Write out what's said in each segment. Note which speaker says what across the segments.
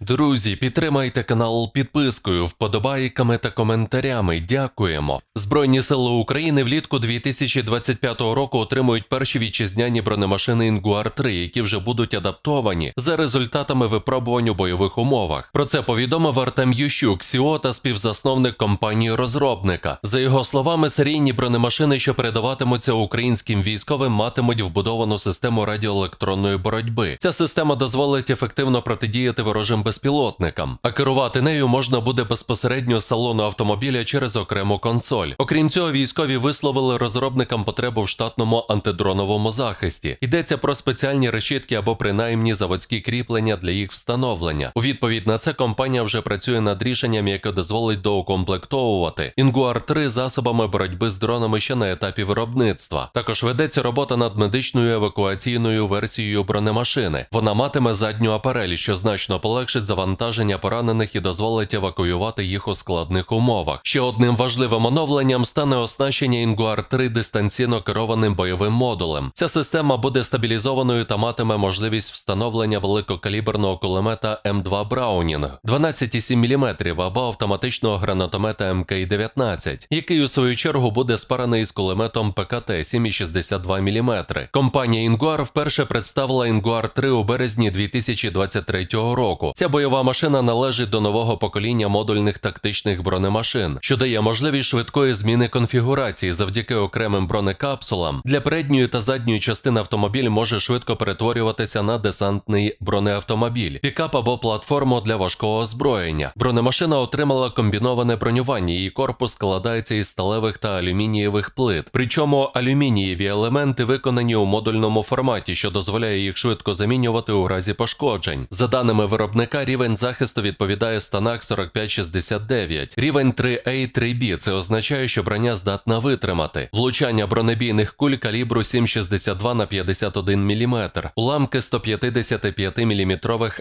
Speaker 1: Друзі, підтримайте канал підпискою, вподобайками та коментарями. Дякуємо. Збройні сили України влітку 2025 року отримують перші вітчизняні бронемашини Інгуар 3 які вже будуть адаптовані за результатами випробувань у бойових умовах. Про це повідомив Артем Ющук, СІО та співзасновник компанії розробника. За його словами, серійні бронемашини, що передаватимуться українським військовим, матимуть вбудовану систему радіоелектронної боротьби. Ця система дозволить ефективно протидіяти ворожим безпілотникам, а керувати нею можна буде безпосередньо з салону автомобіля через окрему консоль. Окрім цього, військові висловили розробникам потребу в штатному антидроновому захисті. Йдеться про спеціальні решітки або принаймні заводські кріплення для їх встановлення. У відповідь на це компанія вже працює над рішенням, яке дозволить доукомплектовувати Інгуар 3 засобами боротьби з дронами ще на етапі виробництва. Також ведеться робота над медичною евакуаційною версією бронемашини. Вона матиме задню апарель, що значно полегшить завантаження поранених і дозволить евакуювати їх у складних умовах. Ще одним важливим оновленням стане оснащення Інгуар 3 дистанційно керованим бойовим модулем. Ця система буде стабілізованою та матиме можливість встановлення великокаліберного кулемета М2 Браунінг 12,7 мм або автоматичного гранатомета МК-19, який у свою чергу буде спарений з кулеметом ПКТ 7,62 мм. Компанія Інгуар вперше представила Інгуар 3 у березні 2023 року. Ця бойова машина належить до нового покоління модульних тактичних бронемашин, що дає можливість швидкої зміни конфігурації завдяки окремим бронекапсулам. Для передньої та задньої частини автомобіль може швидко перетворюватися на десантний бронеавтомобіль, пікап або платформу для важкого озброєння. Бронемашина отримала комбіноване бронювання. Її корпус складається із сталевих та алюмінієвих плит. Причому алюмінієві елементи виконані у модульному форматі, що дозволяє їх швидко замінювати у разі пошкоджень. За даними виробника, рівень захисту відповідає станах 4569. Рівень 3A 3B це означає, що броня здатна витримати. Влучання бронебійних куль калібру 7,62 на 51 мм, уламки 155 мм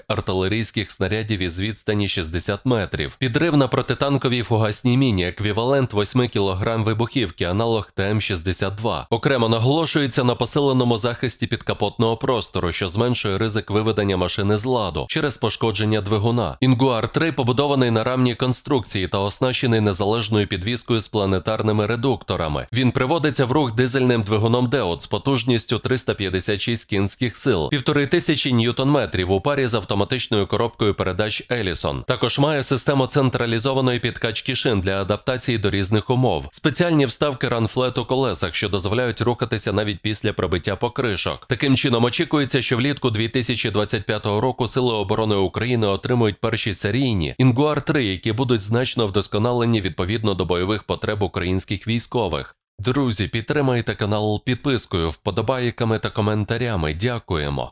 Speaker 1: артилерійських снарядів із відстані 60 метрів, підрив на протитанковій фугасній міні, еквівалент 8 кг вибухівки, аналог ТМ-62. Окремо наголошується на посиленому захисті підкапотного простору, що зменшує ризик виведення машини з ладу через пошкодження двигуна. Інгуар 3 побудований на рамній конструкції та оснащений незалежною підвіскою з планетарними редукторами. Він приводиться в рух дизельним двигуном Деот з потужністю 356 кінських сил, півтори тисячі ньютон-метрів у парі з автоматичною коробкою передач Елісон. Також має систему централізованої підкачки шин для адаптації до різних умов, спеціальні вставки ранфлет у колесах, що дозволяють рухатися навіть після пробиття покришок. Таким чином очікується, що влітку 2025 року Сили оборони України отримують перші серійні Інгуар 3 які будуть значно вдосконалені відповідно до бойових потреб українських військових. Друзі, підтримайте канал підпискою, вподобайками та коментарями. Дякуємо.